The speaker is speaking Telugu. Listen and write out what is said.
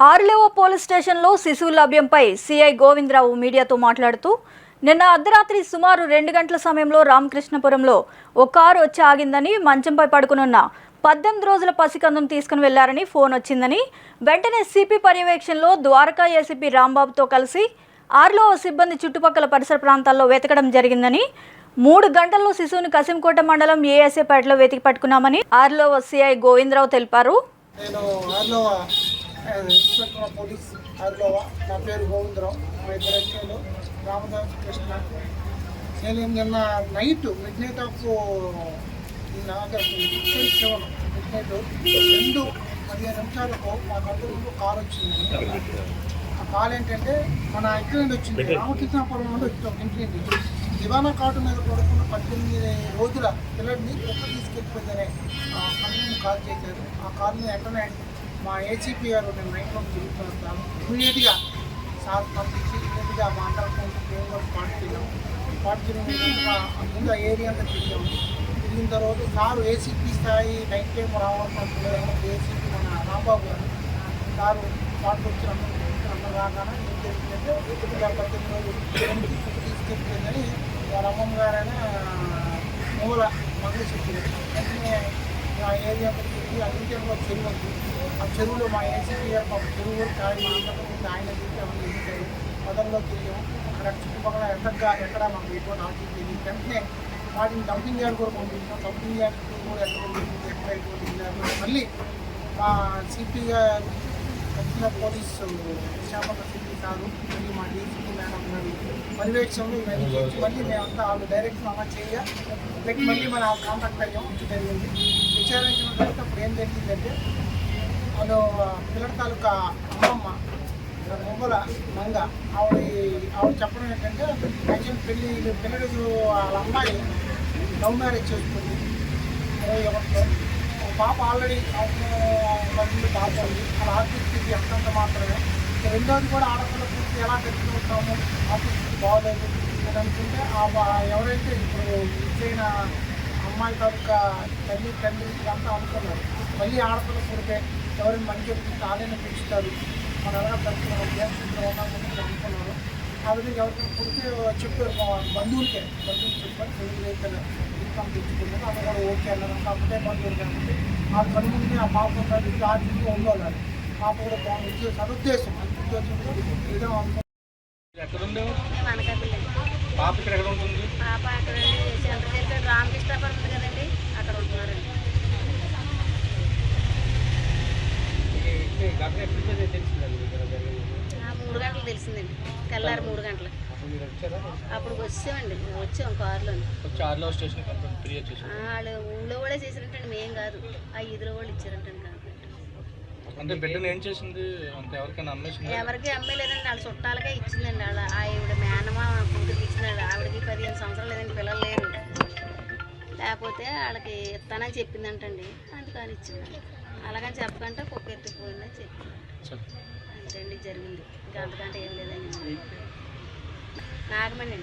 ఆర్లేవో పోలీస్ స్టేషన్లో శిశువు లభ్యంపై సిఐ గోవిందరావు మీడియాతో మాట్లాడుతూ నిన్న అర్ధరాత్రి సుమారు రెండు గంటల సమయంలో రామకృష్ణపురంలో ఒక కారు వచ్చి ఆగిందని మంచంపై పడుకునున్న పద్దెనిమిది రోజుల పసికందును తీసుకుని వెళ్ళారని ఫోన్ వచ్చిందని వెంటనే సిపి పర్యవేక్షణలో ద్వారకా ఏసీపీ రాంబాబుతో కలిసి ఆర్లో సిబ్బంది చుట్టుపక్కల పరిసర ప్రాంతాల్లో వెతకడం జరిగిందని మూడు గంటల్లో శిశువుని కసింకోట మండలం ఏఎస్ఏపేటలో వెతికి పట్టుకున్నామని ఆర్లో సిఐ గోవిందరావు తెలిపారు. ఇన్స్పెక్టర్ ఆఫ్ పోలీస్ ఆర్లోవా నా పేరు గోవిందరావు. మా ఇద్దరు ఎస్ఐలు రామదాస్ కృష్ణ. నేను నిన్న night midnight of seven midnight రెండు పదిహేను నిమిషాలకు మా ముందు కార్ వచ్చింది. ఆ కాల్ ఏంటంటే మన ఇంటి నుండి వచ్చింది రామకృష్ణాపురం నుండి వచ్చాం ఇంటి నుండి. దివానా కాటు మీద పడుకున్న పద్దెనిమిది రోజుల పిల్లడిని కుక్క తీసుకెళ్ళిపోయిందనే ఆ కంపెనీ కాల్ చేశారు ఆ కాల్ని వెంటనే మా ఏసీపీ గారు నేను నైట్లో తిరుగుతున్నాను ఇమీడియట్గా సార్ పంపించి ఇమీడియట్గా మా అందరం మేము కూడా స్పాట్ ముందు ఏరియా అంతా తిరిగాము తిరిగిన తర్వాత సారు ఏసీపీ స్థాయి నైట్ టైం రావాల్సిన ఏసీపీ మన రాంబాబు గారు. సారు స్పాట్కి వచ్చిన అందరూ రాగానే ఏం జరిగిందంటే పద్దెనిమిది రోజులు పిల్లల్ని గారైనా మూల మంగళ చెప్పారు వెంటనే ఆ ఏరియా తిరిగి ఆ ఇంటిలో చెరువు ఉంది ఆ చెరువులో మా ఏసీపీ గారు మా చెరువు కూడా కాదు మా అందరికీ ముందు ఆయన తిరిగి అవన్నీ ఎదుగుతాయి మొదల్లో తిరిగాము అక్కడ చుట్టుపక్కల ఎక్కడ ఎక్కడ మాకు ఎటువంటి ఆఫీస్ తెలియదు వెంటనే వాటిని డంపింగ్ యార్డ్ కూడా పంపించాం డంపింగ్ యార్డ్ కూడా ఎక్కడ ఉంటుంది ఎక్కడ ఎటువంటి ఇల్లు మళ్ళీ మా సిపి గారు దక్షిణ పోలీసు విశాఖపట్నం సిపి సారు మళ్ళీ మా డీసీపీ మేడం గారు పర్యవేక్షణలో ఇవన్నీ చేసి మళ్ళీ మేమంతా వాళ్ళు డైరెక్ట్ అలా చేయ లైక్ మళ్ళీ మన కాంటాక్ట్ అయ్యాం జరిగింది విచారించిన తర్వాత అప్పుడు ఏం జరిగిందంటే వాళ్ళు పిల్లల తాలూకా అమ్మమ్మ మొమ్మల మంగ ఆవిడ ఆవిడ చెప్పడం ఏంటంటే యాక్చువల్ పెళ్ళి పిల్లడు వాళ్ళ అమ్మాయి లవ్ మ్యారేజ్ చేసుకుంది. ఇరవై ఒకటిలో పాప ఆల్రెడీ మంది పాప ఉంది వాళ్ళ ఆర్థిక స్థితి అంతంత మాత్రమే. రెండోది కూడా ఆడపిల్ల పూర్తి ఎలా తెచ్చుకుంటాము ఆర్థిక స్థితి బాగోలేదు. అని అనుకుంటే ఎవరైతే ఇప్పుడు ఇచ్చిన అమ్మాయి తాలూకా తల్లి తండ్రి ఇదంతా అనుకున్నారు. మళ్ళీ ఆడపిల్ల పుడితే ఎవరైనా మంచి చెప్తే ఆలయం పెంచుతారు మన ఎలా పెంచుతున్నాం అనుకున్నారు. ఆ విధంగా ఎవరికైనా పుడితే చెప్పారు మా బంధువులకే బంధువులు చెప్పారు తెలుగు రైతులు ఇన్కమ్ తెచ్చుకున్నారు అది కూడా ఓకే అన్నారు. కాకపోతే బంధువులు కాబట్టి ఆ కనుమని ఆ పాప ఉన్నది ఆర్థికంగా ఉండాలి. పాప కూడా బాగుంది. సదుద్దేశం అంత ఉద్దేశంతో ఎక్కడ ఉండేవు మనకపిల్లి పాప ఇక్కడ ఎక్కడ ఉంటుంది? పాప అక్కడ సెంటర్ దగ్గర రామకృష్ణాపురం ఉంది కదండి అక్కడ ఉంటున్నారండి ఆ మూడు గంటలు తెలిసిందండి తెల్లారి మూడు గంటలు అప్పుడు వచ్చామండి వచ్చాం కారులో వాళ్ళు ఊళ్ళో కూడా చేసినట్టండి మేం కాదు ఆ ఇదిలో వాళ్ళు ఇచ్చారంటండి అంటే బిడ్డను ఏం చేసింది? ఎవరికైనా ఎవరికి అమ్మలేదండి. వాళ్ళ చుట్టాలకే ఇచ్చిందండి. వాళ్ళ లేకపోతే వాళ్ళకి ఇస్తానని చెప్పిందంటండి. అందుకని ఇచ్చిందండి అలాగని చెప్పకంటే కుక్క ఎత్తుకుపోయిందని చెప్పింది చెప్పు. అంతేండి జరిగింది. ఇంకా అంతకంటే ఏం లేదండి. నాగమణి